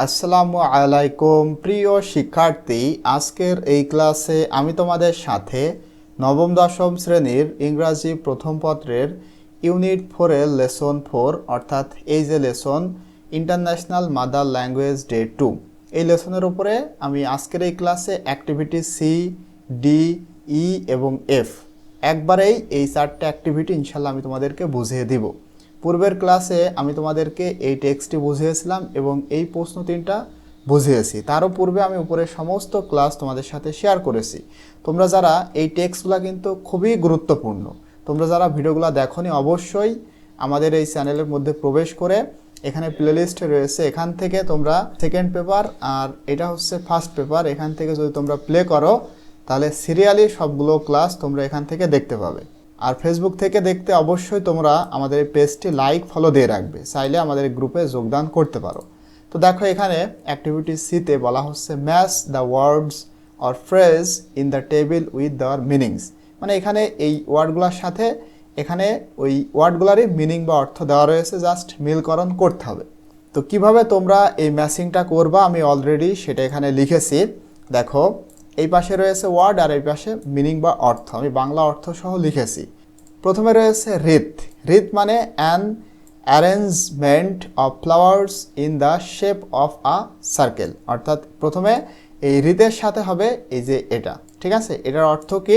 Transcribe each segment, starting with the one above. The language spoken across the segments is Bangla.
আসসালামু আলাইকুম, প্রিয় শিক্ষার্থী। আজকের এই ক্লাসে আমি তোমাদের সাথে নবম দশম শ্রেণির ইংরাজি প্রথম পত্রের ইউনিট ফোরের লেসন ফোর, অর্থাৎ এই যে lesson, international mother language day two. এই লেসনের উপরে আমি আজকের এই ক্লাসে অ্যাক্টিভিটি সি, ডি, ই এবং এফ। একবারেই এই চারটে অ্যাক্টিভিটি ইনশাল্লাহ আমি তোমাদেরকে বুঝিয়ে দিব। পূর্বের ক্লাসে আমি তোমাদেরকে এই টেক্সটটি বুঝিয়েছিলাম এবং এই প্রশ্ন তিনটা বুঝিয়েছি। তারও পূর্বে আমি উপরের সমস্ত ক্লাস তোমাদের সাথে শেয়ার করেছি। তোমরা যারা এই টেক্সটগুলো কিন্তু খুবই গুরুত্বপূর্ণ, তোমরা যারা ভিডিওগুলো দেখোনি অবশ্যই আমাদের এই চ্যানেলের মধ্যে প্রবেশ করে এখানে প্লেলিস্ট রয়েছে। এখান থেকে তোমরা সেকেন্ড পেপার আর এটা হচ্ছে ফার্স্ট পেপার এখান থেকে যদি তোমরা প্লে করো, তাহলে সিরিয়ালি সবগুলো ক্লাস তোমরা এখান থেকে দেখতে পাবে। আর ফেসবুক থেকে দেখতে অবশ্যই তোমরা আমাদের পেজটি লাইক ফলো দিয়ে রাখবে। চাইলে আমাদের গ্রুপে যোগদান করতে পারো। তো দেখো এখানে অ্যাক্টিভিটি সিতে বলা হচ্ছে match the words or phrase in the table with their meanings মানে এখানে এই ওয়ার্ডগুলোর সাথে এখানে ওই ওয়ার্ডগুলারই মিনিং বা অর্থ দেওয়া রয়েছে জাস্ট মিলকরণ করতে হবে। তো কীভাবে তোমরা এই ম্যাচিংটা করবা? আমি অলরেডি সেটা এখানে লিখেছি। দেখো এই পাশে রয়েছে ওয়ার্ড আর এই পাশে মিনিং বা অর্থ। আমি বাংলা অর্থ সহ লিখেছি। প্রথমে রয়েছে রিত রিত মানে an arrangement of flowers in the shape of a circle অর্থাৎ প্রথমে এই রিতের সাথে হবে এই যে এটা। ঠিক আছে? এটার অর্থ কি?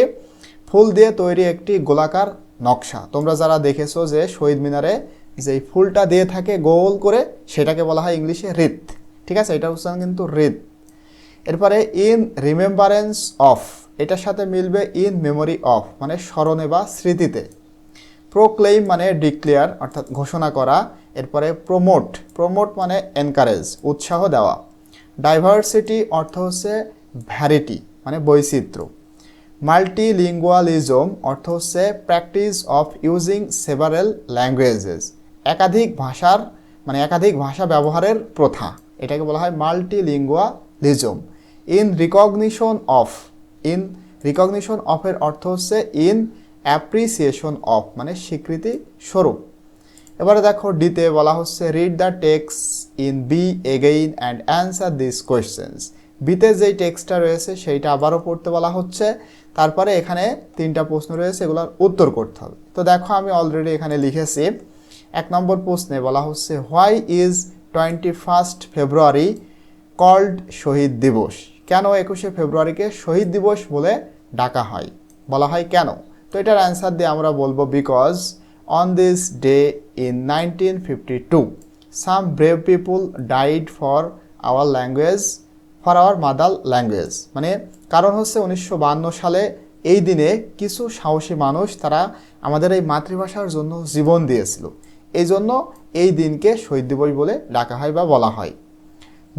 ফুল দিয়ে তৈরি একটি গোলাকার নকশা। তোমরা যারা দেখেছ যে শহীদ মিনারে যে ফুলটা দিয়ে থাকে গোল করে, সেটাকে বলা হয় ইংলিশে রিত ঠিক আছে? এটা হচ্ছে কিন্তু রিত এরপরে ইন রিমেম্বারেন্স অফ এটার সাথে মিলবে ইন মেমোরি অফ মানে স্মরণে বা স্মৃতিতে। প্রোক্লেইম মানে ডিক্লেয়ার অর্থাৎ ঘোষণা করা। এরপরে প্রমোট প্রমোট মানে এনকারেজ উৎসাহ দেওয়া। ডাইভার্সিটি অর্থ হচ্ছে ভ্যারিটি মানে বৈচিত্র্য। মাল্টিলিঙ্গুয়ালিজম অর্থ হচ্ছে practice of using several languages একাধিক ভাষার মানে একাধিক ভাষা ব্যবহারের প্রথা। এটাকে বলা হয় multilingualism in recognition of in recognition অফের অর্থ হচ্ছে ইন অ্যাপ্রিসিয়েশন অফ মানে স্বীকৃতি স্বরূপ। এবারে দেখো ডিতে বলা হচ্ছে read the text in B again and answer this questions বিতে যেই টেক্সটটা রয়েছে, সেইটা আবারও পড়তে বলা হচ্ছে। তারপরে এখানে তিনটা প্রশ্ন রয়েছে, এগুলোর উত্তর করতে হবে। তো দেখো আমি অলরেডি এখানে লিখেছি, এক নম্বর প্রশ্নে বলা হচ্ছে why is twenty first February called Shaheed Dibas কেন একুশে ফেব্রুয়ারিকে শহীদ দিবস বলে ডাকা হয়? বলা হয় কেন? তো এটার অ্যান্সার দিয়ে আমরা বলব because on this day in nineteen fifty two some brave people died for our language for our mother language মানে কারণ হচ্ছে উনিশশো সালে এই দিনে কিছু সাহসী মানুষ তারা আমাদের এই মাতৃভাষার জন্য জীবন দিয়েছিল। এই জন্য এই দিনকে শহীদ দিবস বলে ডাকা হয় বা বলা হয়।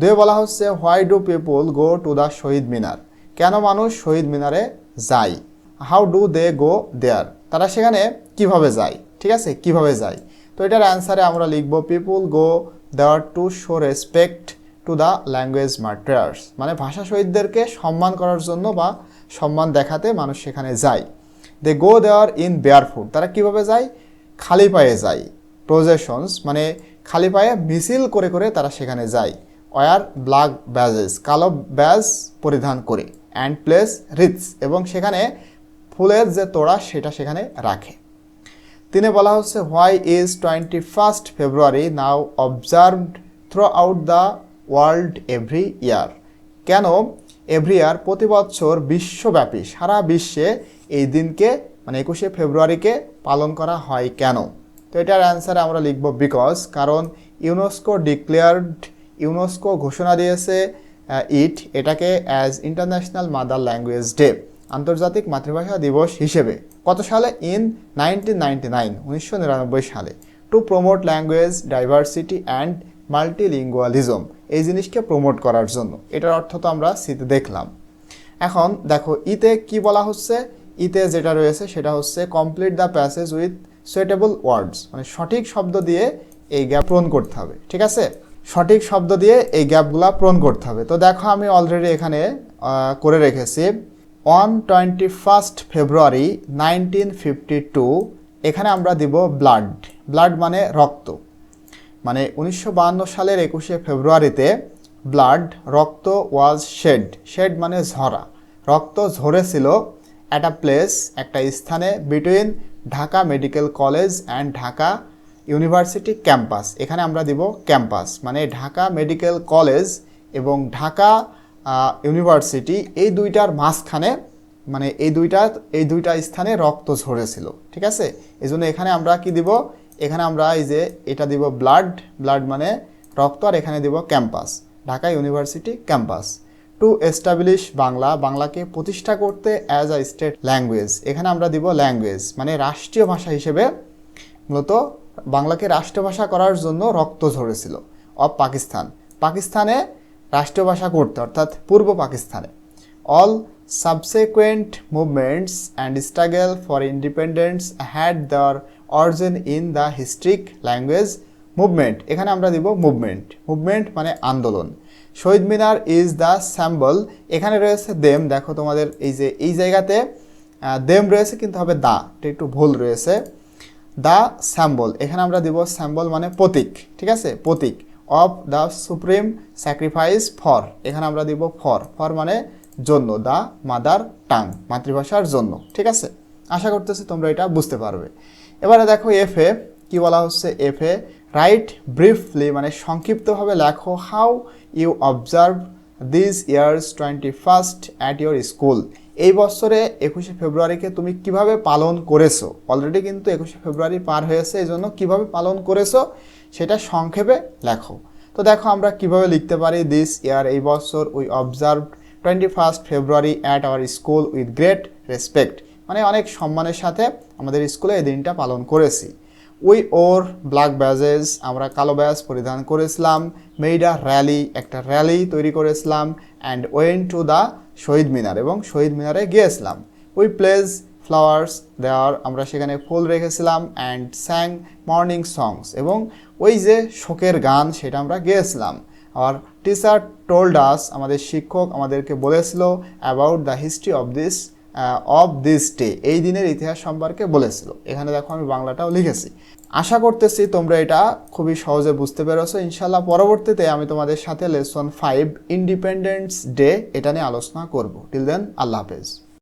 দুয়ে বলা হচ্ছে why do people go to the Shaheed Minar কেন মানুষ শহীদ মিনারে যায়? হাউ ডু দে গো দেয়ার তারা সেখানে কীভাবে যায়? ঠিক আছে? কীভাবে যায়? তো এটার অ্যান্সারে আমরা লিখব people go there to show respect to the language martyrs মানে ভাষা শহীদদেরকে সম্মান করার জন্য বা সম্মান দেখাতে মানুষ সেখানে যায়। দে গো দেওয়ার ইন বেয়ার ফুড তারা কীভাবে যায়? খালি পায়ে যায়। প্রজেশনস মানে খালি পায়ে মিছিল করে করে তারা সেখানে যায়। ওয়ার ব্ল্যাক ব্যাজেস কালো ব্যাজ পরিধান করে অ্যান্ড প্লেস রিটস এবং সেখানে ফুলের যে তোড়া সেটা সেখানে রাখে। তিনি বলা হচ্ছে why is twenty first February now observed throughout the world every year কেন এভরি ইয়ার প্রতি বছর বিশ্বব্যাপী, সারা বিশ্বে এই দিনকে মানে একুশে ফেব্রুয়ারিকে পালন করা হয় কেন? তো এটার অ্যান্সারে আমরা লিখব বিকজ কারণ ইউনেস্কো ডিক্লেয়ার্ড ইউনেস্কো ঘোষণা দিয়েছে ইট এটাকে as international mother language day আন্তর্জাতিক মাতৃভাষা দিবস হিসেবে। কত সালে? ইন নাইনটিন নাইনটি নাইন উনিশশো নিরানব্বই সালে। To promote language diversity and multilingualism এই জিনিসকে প্রমোট করার জন্য। এটার অর্থ তো আমরা সিতে দেখলাম। এখন দেখো, ইতে কি বলা হচ্ছে? ইতে যেটা রয়েছে সেটা হচ্ছে complete the passage with suitable words মানে সঠিক শব্দ দিয়ে এই গ্যাপ পূরণ করতে হবে। ঠিক আছে? সঠিক শব্দ দিয়ে এই গ্যাপগুলা পূরণ করতে হবে। তো দেখো আমি অলরেডি এখানে করে রেখেছি। On twenty first February nineteen fifty two এখানে আমরা দিব ব্লাড ব্লাড মানে রক্ত। মানে উনিশশো সালের একুশে ফেব্রুয়ারিতে ব্লাড রক্ত ওয়াজ শেড শেড মানে ঝরা। রক্ত ঝরেছিল অ্যাট আ প্লেস একটা স্থানে between Dhaka medical college and Dhaka university campus. এখানে আমরা দিব ক্যাম্পাস মানে ঢাকা মেডিকেল কলেজ এবং ঢাকা ইউনিভার্সিটি। এই দুইটার মাঝখানে মানে এই দুইটা এই দুইটা স্থানে রক্ত ঝরেছিল, ঠিক আছে? এই জন্য এখানে আমরা কি দিব? এখানে আমরা এই যে এটা দিব ব্লাড ব্লাড মানে রক্ত, আর এখানে দিব campus, Dhaka university campus. To establish Bangla, বাংলাকে প্রতিষ্ঠা করতে অ্যাজ আ স্টেট ল্যাঙ্গুয়েজ। এখানে আমরা দিব ল্যাঙ্গুয়েজ মানে রাষ্ট্রীয় ভাষা হিসেবে মূলত বাংলাকে রাষ্ট্রভাষা করার জন্য রক্ত ঝরেছিল। অফ পাকিস্তান। পাকিস্তানে রাষ্ট্রভাষা করতে, অর্থাৎ পূর্ব পাকিস্তানে। All subsequent movements and struggle for independence had their origin in the historic language movement এখানে আমরা দিব মুভমেন্ট মুভমেন্ট মানে আন্দোলন। শহীদ মিনার ইজ দ্য স্যাম্বল এখানে রয়েছে দেম দেখো তোমাদের এই যে, এই জায়গাতে দেম রয়েছে কিন্তু হবে দা এটা একটু ভুল রয়েছে। দ্য স্যাম্বল এখানে আমরা দিব স্যাম্বল মানে প্রতীক, ঠিক আছে? প্রতীক of the supreme sacrifice for এখানে আমরা দিব ফর ফর মানে জন্য দ্য মাদার টাং মাতৃভাষার জন্য, ঠিক আছে? আশা করতেছি তোমরা এটা বুঝতে পারবে। এবারে দেখো এফ এ কি বলা হচ্ছে এফ এ রাইট ব্রিফলি মানে সংক্ষিপ্তভাবে লেখো how you observe this years twenty first at your school এই বছরে একুশে ফেব্রুয়ারিকে তুমি কীভাবে পালন করেছ? অলরেডি কিন্তু একুশে ফেব্রুয়ারি পার হয়েছে এই জন্য কীভাবে পালন করেছ সেটা সংক্ষেপে লেখো। তো দেখো আমরা কীভাবে লিখতে পারি দিস ইয়ার এই বছর we observe twenty first February at our school with great respect মানে অনেক সম্মানের সাথে আমাদের স্কুলে এই দিনটা পালন করেছি। উই ওর ব্ল্যাক ব্যাজেস, আমরা কালো ব্যাজ পরিধান করেছিলাম। মেইডা র্যালি, একটা র্যালি তৈরি করেছিলাম। And went to the Shaheed Minar এবং শহীদ মিনারে গিয়েছিলাম। উই প্লেস ফ্লাওয়ার্স দেওয়ার আমরা সেখানে ফুল রেখেছিলাম অ্যান্ড স্যাং মর্নিং সংস এবং ওই যে শোকের গান সেটা আমরা গেয়েছিলাম। আর টিচার টোল্ড আস আমাদের শিক্ষক আমাদেরকে বলেছিল about the history of this of this day এই দিনের ইতিহাস সম্পর্কে বলেছিল। এখানে দেখো আমি বাংলাটাও লিখেছি। আশা করতেছি তোমরা এটা খুবই সহজে বুঝতে পেরেছ। ইনশাল্লাহ পরবর্তীতে আমি তোমাদের সাথে লেসন ফাইভ ইন্ডিপেন্ডেন্স ডে এটা নিয়ে আলোচনা করব। টিল দেন আল্লাহ হাফেজ।